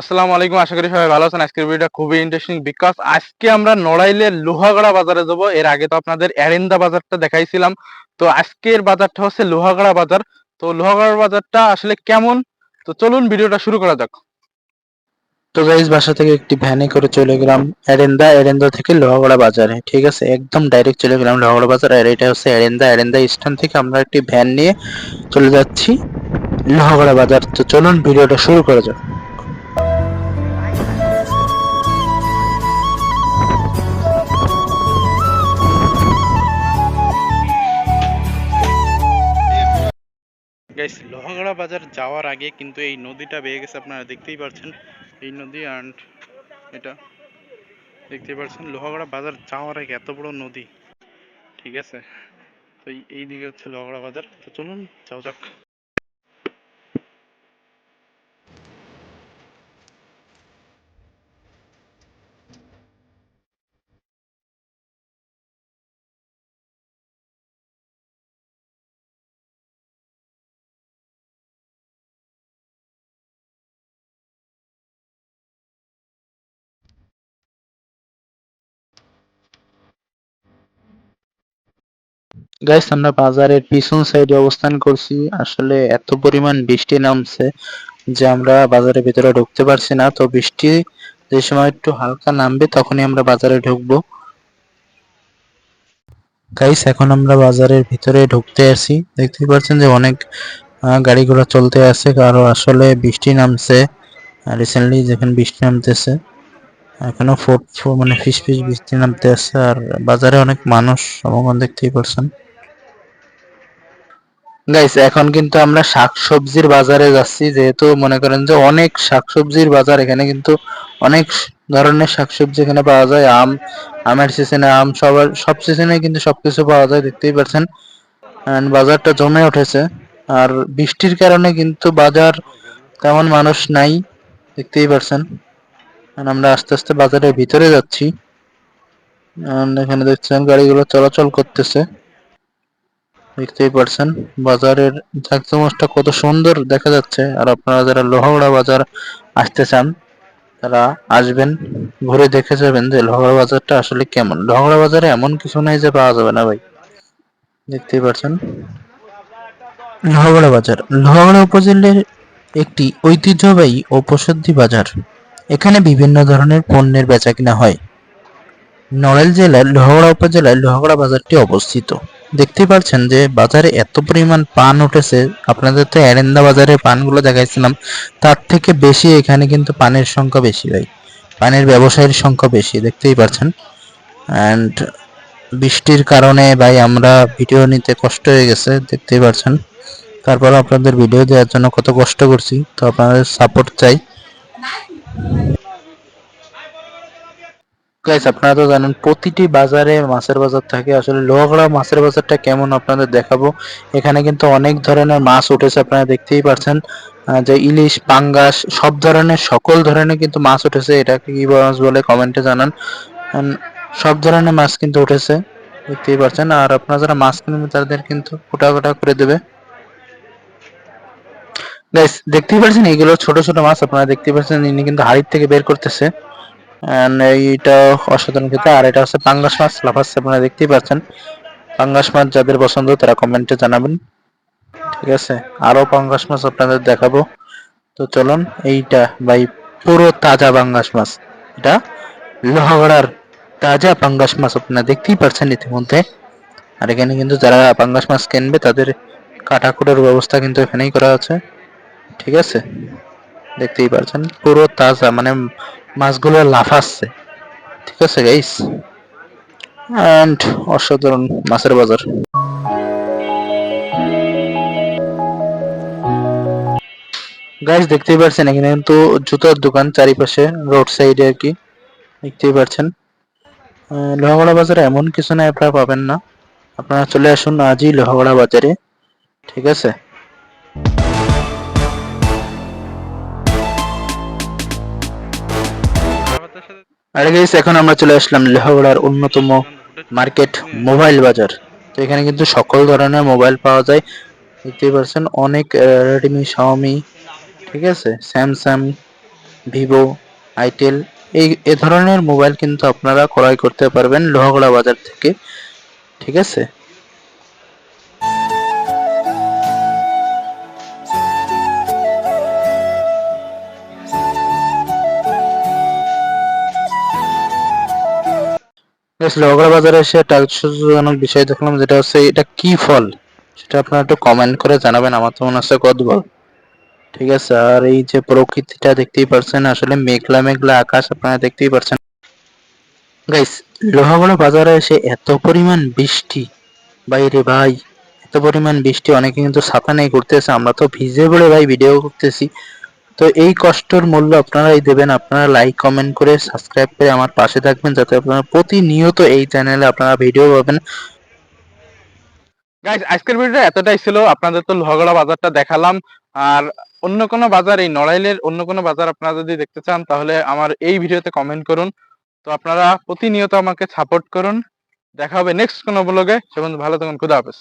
আসসালামু আলাইকুম, আশা করি সবাই ভালো আছেন। আজকের ভিডিওটা খুবই ইন্টারেস্টিং বিকজ আজকে আমরা নড়াইলে লোহাগড়া বাজারে যাব। এর আগে তো আপনাদের এরেন্দা বাজারটা দেখাইছিলাম। তো আজকের বাজারটা হচ্ছে লোহাগড়া বাজার। তো লোহাগড়া বাজারটা আসলে কেমন? তো চলুন ভিডিওটা শুরু করা যাক। তো গাইজ বাসা থেকে একটি ভ্যানে করে চলে গেলাম এরেন্দা এরেন্দা থেকে লোহাগড়া বাজারে, ঠিক আছে? একদম ডাইরেক্ট চলে গেলাম লোহাগড়া বাজার। আর এটা হচ্ছে এরেন্দা এরেন্দা স্ট্যান্ড থেকে আমরা একটি ভ্যান নিয়ে চলে যাচ্ছি লোহাগড়া বাজার। তো চলুন ভিডিওটা শুরু করা যাক। গাইস লোহাগড়া বাজার যাওয়ার আগে কিন্তু এই নদীটা বেয়ে গেছে, আপনারা দেখতেই পাচ্ছেন এই নদী অ্যান্ড এটা, দেখতেই পাচ্ছেন লোহাগড়া বাজার যাওয়ার আগে এত বড় নদী। ঠিক আছে? তো এই- দিকে হচ্ছে লোহাগড়া বাজার তো চলুন যাও যাক। গাইস আমরা বাজারের পিছন সাইডে অবস্থান করছি। আসলে এত পরিমাণ বৃষ্টি নামছে যে আমরা বাজারের ভিতরে ঢুকতে পারছি না। তো বৃষ্টি যে সময় একটু হালকা নামবে, তখনই আমরা বাজারে ঢুকবো। গাইস এখন আমরা বাজারের ভিতরে ঢুকতে আসি। দেখতেই পাচ্ছেন যে অনেক গাড়ি ঘোড়া চলতে আছে। কারও আসলে বৃষ্টি নামছে। রিসেন্টলি যেখানে বৃষ্টি নামতেছে, এখনও ফুট ফু- মানে ফিস ফিস বৃষ্টি নামতে আছে। আর বাজারে অনেক মানুষ, সমাগম দেখতেই পারছেন। গাইস এখন কিন্তু আমরা শাকসবজির বাজারে যাচ্ছি, যেহেতু মনে করেন যে অনেক শাকসবজির বাজার, এখানে কিন্তু অনেক ধরনের শাকসবজি এখানে পাওয়া যায়, আম, আমের সিজনে আম, সবার, সব সিজনে কিন্তু সবকিছু পাওয়া যায়, দেখতেই পাচ্ছেন। বাজারটা জমে উঠেছে, আর বৃষ্টির কারণে কিন্তু বাজার তেমন মানুষ নাই, দেখতেই পাচ্ছেন। আমরা আস্তে আস্তে বাজারের ভিতরে যাচ্ছি। এখানে দেখছেন গাড়িগুলো চলাচল করতেছে। দেখতেই পারছেন। বাজারের জাকজমকটা কত সুন্দর দেখা যাচ্ছে। আর আপনারা যারা লোহাগড়া বাজার আসতে চান, তারা আসবেন, ঘুরে দেখে যাবেন যে লোহাগড়া বাজারটা আসলে কেমন। লোহাগড়া বাজারে এমন কিছু নাই যে পাওয়া যাবে না ভাই। দেখতেই পারছেন। লোহাগড়া বাজার। লোহাগড়া উপজেলার একটি ঐতিহ্যবাহী ও প্রসিদ্ধি বাজার। এখানে বিভিন্ন ধরনের পণ্যের বেচাকেনা হয়। নড়াইল জেলার লোহাগড়া উপজেলায় লোহাগড়া বাজারটি অবস্থিত। দেখতে পাচ্ছেন যে বাজারে এত পরিমাণ পান উঠেছে। আপনাদের তো এরেন্দা বাজারে পানগুলো দেখাইছিলাম, তার থেকে বেশি এখানে কিন্তু পানের সংখ্যা বেশি ভাই। পানের ব্যবসায়ীর সংখ্যা বেশি, দেখতেই পাচ্ছেন অ্যান্ড বৃষ্টির কারণে ভাই আমরা ভিডিও নিতে কষ্ট হয়ে গেছে, দেখতেই পাচ্ছেন তারপর আপনাদের ভিডিও দেওয়ার জন্য কত কষ্ট করছি, তো আপনাদের সাপোর্ট চাই। গাইস আপনারা তো জানেন, প্রতিটি বাজারে মাছের বাজার থাকে। আসলে লোহাগড়া মাছের বাজারটা কেমন আপনাদের দেখাবো। এখানে কিন্তু অনেক ধরনের মাছ উঠেছে, আপনারা দেখতেই পাচ্ছেন যে ইলিশ, পাঙ্গাস, সব ধরনের, সকল ধরনের কিন্তু মাছ উঠেছে। এটাকে কি মাছ বলে কমেন্টে জানান। সব ধরনের মাছ কিন্তু উঠেছে, দেখতেই পাচ্ছেন আর আপনারা যারা মাছ কিনবেন, তাদের কিন্তু ফোটা ফোটা করে দেবে। গাইস দেখতেই পাচ্ছেন এগুলো ছোট ছোট মাছ, আপনারা দেখতেই পাচ্ছেন ইনি কিন্তু হাড়ির থেকে বের করতেছে। এইটা অসাধারণ খেতে আর এটা হচ্ছে পাঙ্গাস মাছ লাফাচ্ছে আপনারা দেখতেই পাচ্ছেন। পাঙ্গাস মাছ যাদের পছন্দ, তারা কমেন্টে জানাবেন। ঠিক আছে? আরও পাঙ্গাস মাছ আপনাদের দেখাবো। তো চলুন, এইটা ভাই পুরো তাজা পাঙ্গাস মাছ। এটা লোহাগড়ার তাজা পাঙ্গাস মাছ আপনারা দেখতেই পাচ্ছেন ইতিমধ্যে। আর এখানে কিন্তু যারা পাঙ্গাস মাছ কিনবে, তাদের কাটাকুটের ব্যবস্থা কিন্তু এখানেই করা আছে। ঠিক আছে? দেখতেই পাচ্ছেন পুরো তাজা মানে মাছগুলো লাফাচ্ছে। ঠিক আছে গাইস অ্যান্ড অসাধারণ মাছের বাজার। গাইস দেখতেই পাচ্ছেন এখানে কিন্তু জুতার দোকান চারিপাশে রোড সাইডে আর কি। দেখতেই পাচ্ছেন লোহাগড়া বাজারে এমন কিছু না, আপনারা পাবেন না। আপনারা চলে আসুন আজই লোহাগড়া বাজারে। ঠিক আছে? আর গাইস এখন আমরা চলে আসলাম লেহগড়ার অন্যতম মার্কেট মোবাইল বাজার। তো এখানে কিন্তু সকল ধরনের মোবাইল পাওয়া যায়। দেখতেই পাচ্ছেন অনেক রেডমি শাওমি ঠিক আছে? স্যামসাং ভিভো আইটেল এই, এ ধরনের মোবাইল কিন্তু আপনারা ক্রয় করতে পারবেন লোহাগড়া বাজার থেকে, ঠিক আছে? লোহাগড়া বাজারে এসে একটা আশ্চর্যজনক বিষয় দেখলাম, যেটা হচ্ছে, এটা কি ফল? সেটা আপনারা একটু কমেন্ট করে জানাবেন, আমার তো মনে হচ্ছে কদবল ঠিক আছে, আর এই যে প্রকৃতিটা দেখতেই পারছেন, আসলে মেঘলা মেঘলা আকাশ আপনারা দেখতেই পারছেন। গাইস লোহাগড়া বাজারে এসে এত পরিমাণ বৃষ্টি। বাইরে ভাই, এত পরিমাণ বৃষ্টি, অনেকে কিন্তু ছাতা নেই করতেছে আমরা তো ভিজে পড়ে ভাই ভিডিও করতেছি। তো এই কষ্টের মূল্য আপনারাই দেবেন। আপনারা লাইক কমেন্ট করে সাবস্ক্রাইব করে আমার পাশে থাকবেন যাতে আপনারা প্রতিনিয়ত এই চ্যানেলে আপনারা ভিডিও পাবেন। গাইজ আজকের ভিডিওটা এতটাই ছিল। আপনাদের তো লোহাগড়া বাজারটা দেখালাম। আর অন্য কোনো বাজার, এই নড়াইলের অন্য কোনো বাজার আপনারা যদি দেখতে চান, তাহলে আমার এই ভিডিওতে কমেন্ট করুন। তো আপনারা প্রতিনিয়ত আমাকে সাপোর্ট করুন। দেখা হবে নেক্সট কোনো ব্লগে সে পর্যন্ত ভালো থাকুন। খুদা হাফেজ।